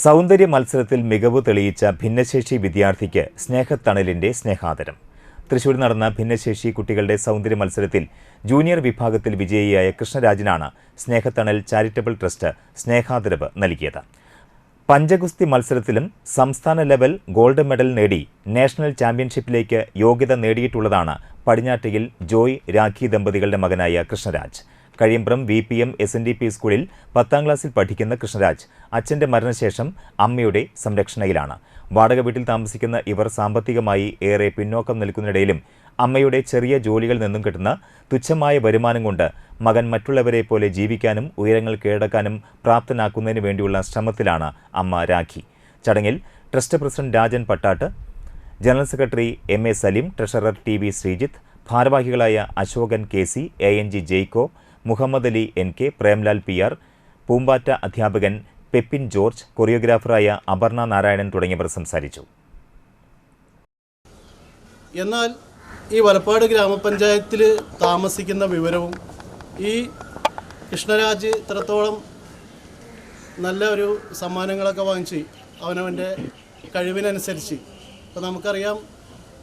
സൗന്ദര്യ മത്സരത്തിൽ മികവ് തെളിയിച്ച ഭിന്നശേഷി വിദ്യാർത്ഥിക്ക് സ്നേഹത്തണലിന്റെ സ്നേഹാദരം. തൃശൂരിൽ നടന്ന ഭിന്നശേഷി കുട്ടികളുടെ സൗന്ദര്യ മത്സരത്തിൽ ജൂനിയർ വിഭാഗത്തിൽ വിജയിയായ കൃഷ്ണരാജനാണ് സ്നേഹത്തണൽ ചാരിറ്റബിൾ ട്രസ്റ്റ് സ്നേഹാദരവ് നൽകിയത്. പഞ്ചഗുസ്തി മത്സരത്തിലും സംസ്ഥാന ലെവൽ ഗോൾഡ് മെഡൽ നേടി നാഷണൽ ചാമ്പ്യൻഷിപ്പിലേക്ക് യോഗ്യത നേടിയിട്ടുള്ളതാണ് പടിഞ്ഞാറ്റയിൽ ജോയ് രാഖി ദമ്പതികളുടെ മകനായ Krishnaraj. Kazhiyampram V P M S N D P സ്കൂളിൽ പത്താം ക്ലാസ്സിൽ പഠിക്കുന്ന കൃഷ്ണരാജ് അച്ഛന്റെ മരണശേഷം അമ്മയുടെ സംരക്ഷണയിലാണ്. വാടക വീട്ടിൽ താമസിക്കുന്ന ഇവർ സാമ്പത്തികമായി ഏറെ പിന്നോക്കം നിൽക്കുന്നിടയിലും അമ്മയുടെ ചെറിയ ജോലികളിൽ നിന്നും കിട്ടുന്ന തുച്ഛമായ വരുമാനം കൊണ്ട് മകൻ മറ്റുള്ളവരെ പോലെ ജീവിക്കാനും ഉയരങ്ങൾ കീഴടക്കാനും പ്രാപ്തനാക്കുന്നതിന് വേണ്ടിയുള്ള ശ്രമത്തിലാണ് അമ്മ രാഖി. ചടങ്ങിൽ trust president Rajan Pattat general secretary M A Saleem treasurer T V Sreejith ഭാരവാഹികളായ Ashokan K C A N G Jaico Muhammad Ali N K Premlal P R പൂമ്പാറ്റ അധ്യാപകൻ പെപ്പിൻ ജോർജ് കൊറിയോഗ്രാഫറായ അപർണ നാരായണൻ തുടങ്ങിയവർ സംസാരിച്ചു. എന്നാൽ ഈ വലപ്പാട് ഗ്രാമപഞ്ചായത്തിൽ താമസിക്കുന്ന വിവരവും ഈ കൃഷ്ണരാജ് ഇത്രത്തോളം നല്ല ഒരു സമ്മാനങ്ങളൊക്കെ വാങ്ങിച്ച് അവനവന്റെ കഴിവിനനുസരിച്ച്. ഇപ്പോൾ നമുക്കറിയാം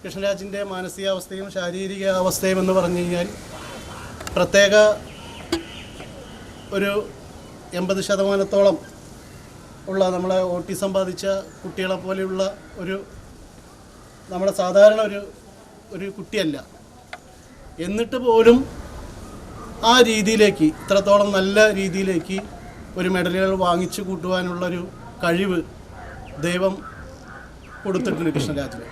കൃഷ്ണരാജിന്റെ മാനസികാവസ്ഥയും ശാരീരിക അവസ്ഥയും എന്ന് പറഞ്ഞു കഴിഞ്ഞാൽ പ്രത്യേക ഒരു എൺപത് ശതമാനത്തോളം ഉള്ള നമ്മളെ ഓട്ടിസം ബാധിച്ച കുട്ടികളെ പോലെയുള്ള ഒരു നമ്മുടെ സാധാരണ ഒരു ഒരു കുട്ടിയല്ല. എന്നിട്ട് പോലും ആ രീതിയിലേക്ക് ഇത്രത്തോളം നല്ല രീതിയിലേക്ക് ഒരു മെഡലുകൾ വാങ്ങിച്ചു കൂട്ടുവാനുള്ളൊരു കഴിവ് ദൈവം കൊടുത്തിട്ടുണ്ട് കൃഷ്ണരാജിന്.